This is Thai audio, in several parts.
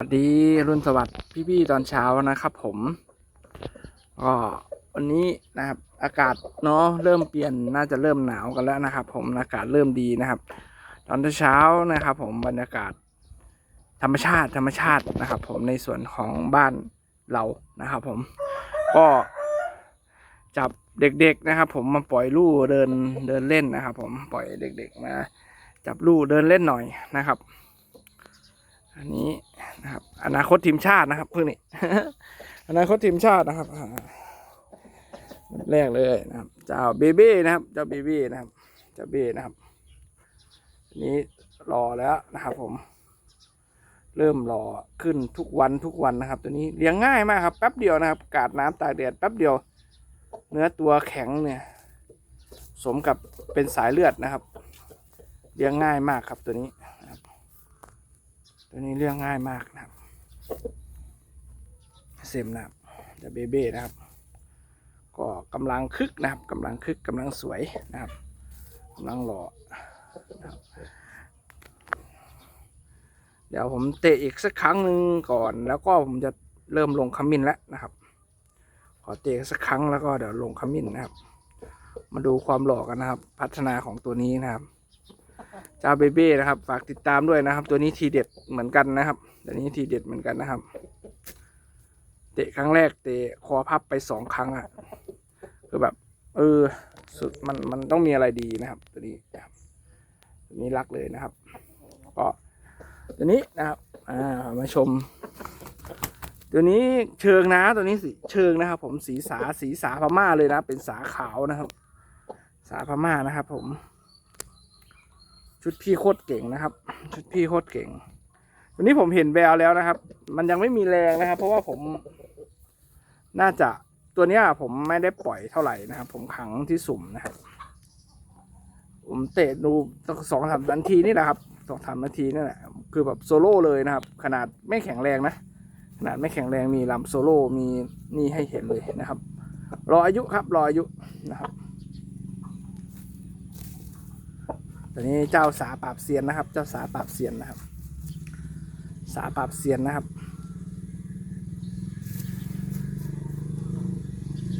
สวัสดีรุ่นสวัสดิ์พี่ๆตอนเช้านะครับ ผมก็วันนี้นะครับ อากาศเนาะเริ่มเปลี่ยนน่าจะเริ่มหนาวกันแล้วนะครับ ผมอากาศเริ่มดีนะครับ ตอนเช้านะครับ ผมบรรยากาศ ธรรมชาติธรรมชาตินะครับ ผมในส่วนของบ้านเรานะครับ ผมก็จับเด็ก ๆนะครับ ผมมาปล่อยลู่เดินเดินเล่นนะครับ ผมปล่อยเด็ก ๆ มา จับลู่เดินเล่นหน่อยนะครับ อันนี้นะครับ อนาคตทีมชาตินะครับเพิ่งนี่อนาคตทีมชาตินะครับแรกเลยนะครับเจ้าเบเบ้นะครับ เจ้าเบเบ้นะครับเจ้าเบ้นะครับอันนี้รอแล้วนะครับ ผม เริ่มรอขึ้นทุกวันทุกวันนะครับ ตัวนี้เลี้ยงง่ายมากครับแป๊บเดียวนะครับ กาดน้ำตากแดดแป๊บเดียว เนื้อตัวแข็งเนี่ย สมกับเป็นสายเลือดนะครับ เลี้ยงง่ายมากครับตัวนี้ ตัวนี้เรื่องง่ายมากนะครับเซมนะครับจะเบเบ้นะครับ ก็กำลังคึกนะครับกำลังคึกกำลังสวยนะครับกำลังหล่อนะครับเดี๋ยวผมเตะอีกสักครั้งหนึ่งก่อน แล้วก็ผมจะเริ่มลงขมิ้นแล้วนะครับ ขอเตะสักครั้งแล้วก็เดี๋ยวลงขมิ้นนะครับ มาดูความหล่อกันนะครับ พัฒนาของตัวนี้นะครับ เจ้าเบเบ้นะครับ ฝากติดตามด้วยนะครับ ตัวนี้ทีเด็ดเหมือนกันนะครับ ตัวนี้ทีเด็ดเหมือนกันนะครับ เตะครั้งแรกเตะคอพับไปสองครั้งอะคือแบบเออสุดมันมันต้องมีอะไรดีนะครับ ตัวนี้นะครับตัวนี้รักเลยนะครับ ก็ตัวนี้นะครับอ่ามาชม ตัวนี้เชิงนะตัวนี้สีเชิงนะครับ ผมสีสาสีสาพม่าเลยนะ เป็นสาขาวนะครับ สาพม่านะครับ ผม ชุดพี่โคตรเก่งนะครับ ชุดพี่โคตรเก่ง วันนี้ผมเห็นแววแล้วนะครับ มันยังไม่มีแรงนะครับ เพราะว่าผม น่าจะตัวเนี้ยผมไม่ได้ปล่อยเท่าไหร่นะครับ ผมขังที่สุ่มนะครับ ผมเตะดูสองสามนาทีนี่แหละครับสองสามนาทีนี่แหละคือแบบโซโล่เลยนะครับ ขนาดไม่แข็งแรงนะขนาดไม่แข็งแรงมีลำโซโล่มีนี่ให้เห็นเลยนะครับ รออายุครับ รออายุนะครับ ตัวนี้เจ้าสาปราบเซียนนะครับ เจ้าสาปราบเซียนนะครับ สาปราบเซียนนะครับ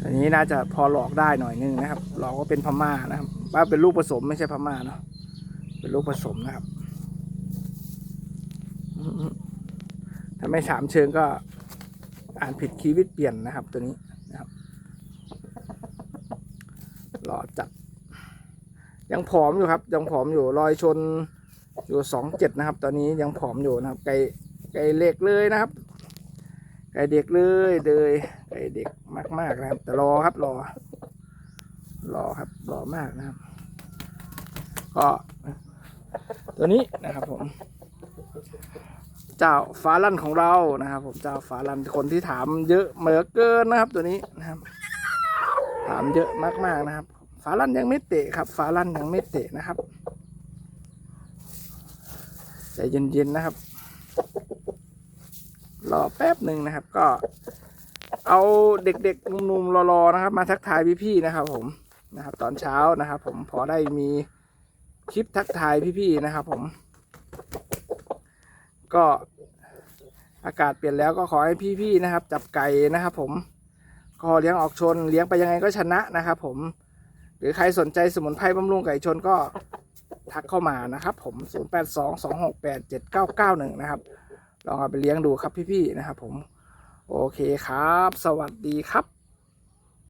อันนี้น่าจะพอหลอกได้หน่อยนึงนะครับ หลอกว่าเป็นพม่านะครับ ว่าเป็นลูกผสมไม่ใช่พม่าเนาะ เป็นลูกผสมนะครับ ถ้าไม่ถามเชิงก็อ่านผิดคีวิตเปลี่ยนนะครับ ตัวนี้นะครับ หล่อจัด ยังผอมอยู่ครับ ยังผอมอยู่รอยชนอยู่สองเจ็ดนะครับ ตอนนี้ยังผอมอยู่นะครับ ไก่ไก่เล็กเลยนะครับ ไก่เด็กเลยเลยไก่เด็กมากๆนะครับ แต่รอครับรอ รอครับรอมากนะครับ ก็ตัวนี้นะครับผมเจ้าฟ้าลั่นของเรานะครับ ผมเจ้าฟ้าลั่นคนที่ถามเยอะเหมือเกินนะครับ ตัวนี้นะครับ ถามเยอะมากๆนะครับาลั่นยังไม่เตะครับ ฝาลั่นยังไม่เตะนะครับใจเย็นๆนะครับ รอแป๊บหนึ่งนะครับ ก็ เอาเด็กๆหนุ่มๆรอๆนะครับ มาทักทายพี่ๆนะครับ ผมนะครับ ตอนเช้านะครับ ผมพอได้มีคลิปทักทายพี่ๆนะครับ ผม ก็อากาศเปลี่ยนแล้วก็ขอให้พี่ๆนะครับ จับไก่นะครับ ผมก็เลี้ยงออกชนเลี้ยงไปยังไงก็ชนะนะครับ ผม หรือใครสนใจสมุนไพรบำรุงไก่ชนก็ทักเข้ามานะครับ ผม 0822687991 นะครับ ลองเอาไปเลี้ยงดูครับพี่ๆนะครับผม โอเคครับ สวัสดีครับ